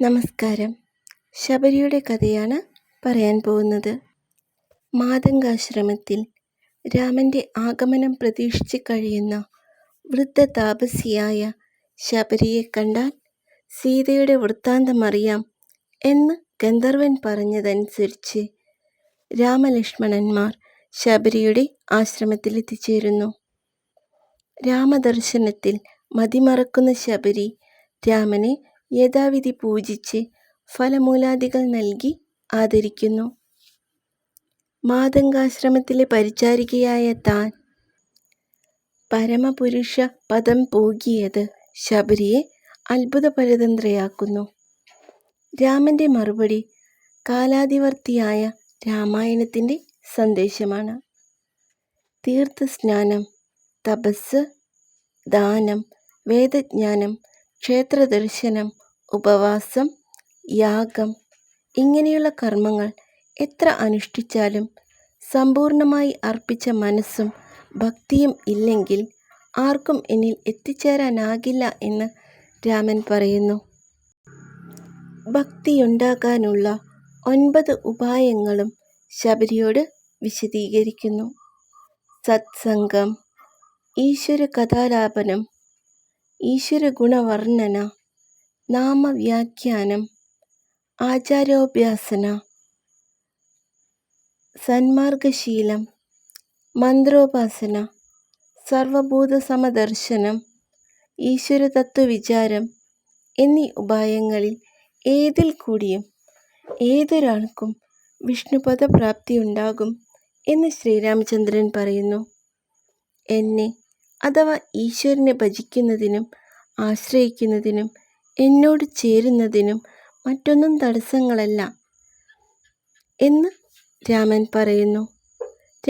നമസ്കാരം. ശബരിയുടെ കഥയാണ് പറയാൻ പോകുന്നത്. മാതങ്കാശ്രമത്തിൽ രാമന്റെ ആഗമനം പ്രതീക്ഷിച്ച് കഴിയുന്ന വൃദ്ധ താപസിയായ ശബരിയെ കണ്ടാൽ സീതയുടെ വൃത്താന്തമറിയാം എന്ന് ഗന്ധർവൻ പറഞ്ഞതനുസരിച്ച് രാമലക്ഷ്മണന്മാർ ശബരിയുടെ ആശ്രമത്തിൽ എത്തിച്ചേരുന്നു. രാമദർശനത്തിൽ മതിമറക്കുന്ന ശബരി രാമനെ യഥാവിധി പൂജിച്ച് ഫലമൂലാദികൾ നൽകി ആദരിക്കുന്നു. മാതങ്കാശ്രമത്തിലെ പരിചാരികയായ താൻ പരമപുരുഷ പദം പോകിയത് ശബരിയെ അത്ഭുതപരതന്ത്രയാക്കുന്നു. രാമന്റെ മറുപടി കാലാതിവർത്തിയായ രാമായണത്തിന്റെ സന്ദേശമാണ്. തീർത്ഥസ്നാനം തപസ് ദാനം വേദജ്ഞാനം ക്ഷേത്രദർശനം ഉപവാസം യാഗം ഇങ്ങനെയുള്ള കർമ്മങ്ങൾ എത്ര അനുഷ്ഠിച്ചാലും സമ്പൂർണമായി അർപ്പിച്ച മനസ്സും ഭക്തിയും ഇല്ലെങ്കിൽ ആർക്കും എന്നിൽ എത്തിച്ചേരാനാകില്ല എന്ന് രാമൻ പറയുന്നു. ഭക്തിയുണ്ടാകാനുള്ള ഒൻപത് ഉപായങ്ങളും ശബരിയോട് വിശദീകരിക്കുന്നു. സത്സംഗം ഈശ്വര കഥാലാപനം ഈശ്വര ഗുണവർണന നാമവ്യാഖ്യാനം ആചാരോപാസന സന്മാർഗശീലം മന്ത്രോപാസന സർവഭൂതസമദർശനം ഈശ്വരതത്വവിചാരം എന്നീ ഉപായങ്ങളിൽ ഏതിൽ കൂടിയും ഏതൊരാൾക്കും വിഷ്ണുപദപ്രാപ്തിയുണ്ടാകും എന്ന് ശ്രീരാമചന്ദ്രൻ പറയുന്നു. എന്നെ അഥവാ ഈശ്വരനെ ഭജിക്കുന്നതിനും ആശ്രയിക്കുന്നതിനും എന്നോട് ചേരുന്നതിനും മറ്റൊന്നും തടസ്സങ്ങളല്ല എന്ന് രാമൻ പറയുന്നു.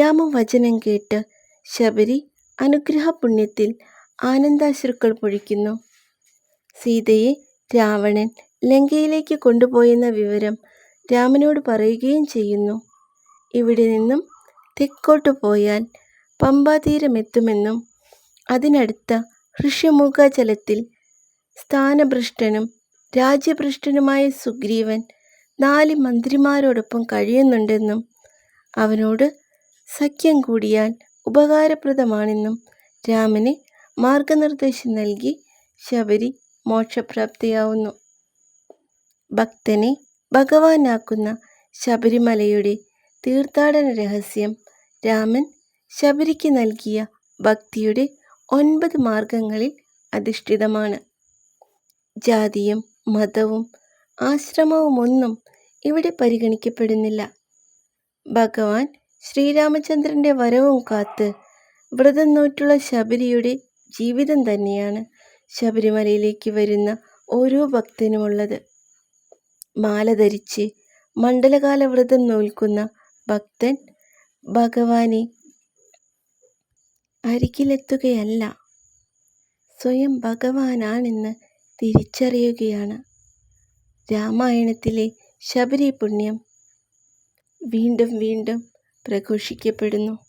രാമവചനം കേട്ട് ശബരി അനുഗ്രഹപുണ്യത്തിൽ ആനന്ദാശ്രുക്കൾ പൊഴിക്കുന്നു. സീതയെ രാവണൻ ലങ്കയിലേക്ക് കൊണ്ടുപോയെന്ന വിവരം രാമനോട് പറയുകയും ചെയ്യുന്നു. ഇവിടെ നിന്നും തെക്കോട്ട് പോയാൽ പമ്പാതീരമെത്തുമെന്നും അതിനടുത്ത ഋഷ്യമുഖജലത്തിൽ സ്ഥാനഭ്രഷ്ടനും രാജ്യഭ്രഷ്ടനുമായ സുഗ്രീവൻ നാല് മന്ത്രിമാരോടൊപ്പം കഴിയുന്നുണ്ടെന്നും അവനോട് സഖ്യം കൂടിയാൽ ഉപകാരപ്രദമാണെന്നും രാമന് മാർഗനിർദ്ദേശം നൽകി ശബരി മോക്ഷപ്രാപ്തിയാവുന്നു. ഭക്തനെ ഭഗവാനാക്കുന്ന ശബരിമലയുടെ തീർത്ഥാടന രഹസ്യം രാമൻ ശബരിക്ക് നൽകിയ ഭക്തിയുടെ ഒൻപത് മാർഗങ്ങളിൽ അധിഷ്ഠിതമാണ്. ജാതിയും മതവും ആശ്രമവുമൊന്നും ഇവിടെ പരിഗണിക്കപ്പെടുന്നില്ല. ഭഗവാൻ ശ്രീരാമചന്ദ്രന്റെ വരവും കാത്ത് വ്രതം നോറ്റുള്ള ശബരിയുടെ ജീവിതം തന്നെയാണ് ശബരിമലയിലേക്ക് വരുന്ന ഓരോ ഭക്തനുമുള്ളത്. മാല ധരിച്ച് മണ്ഡലകാല വ്രതം നോൽക്കുന്ന ഭക്തൻ ഭഗവാനെ അരികിലെത്തുകയല്ല. സ്വയം ഭഗവാനാണെന്ന് തിരിച്ചറിയുകയാണ്. രാമായണത്തിലെ ശബരി പുണ്യം വീണ്ടും വീണ്ടും പ്രഘോഷിക്കപ്പെടുന്നു.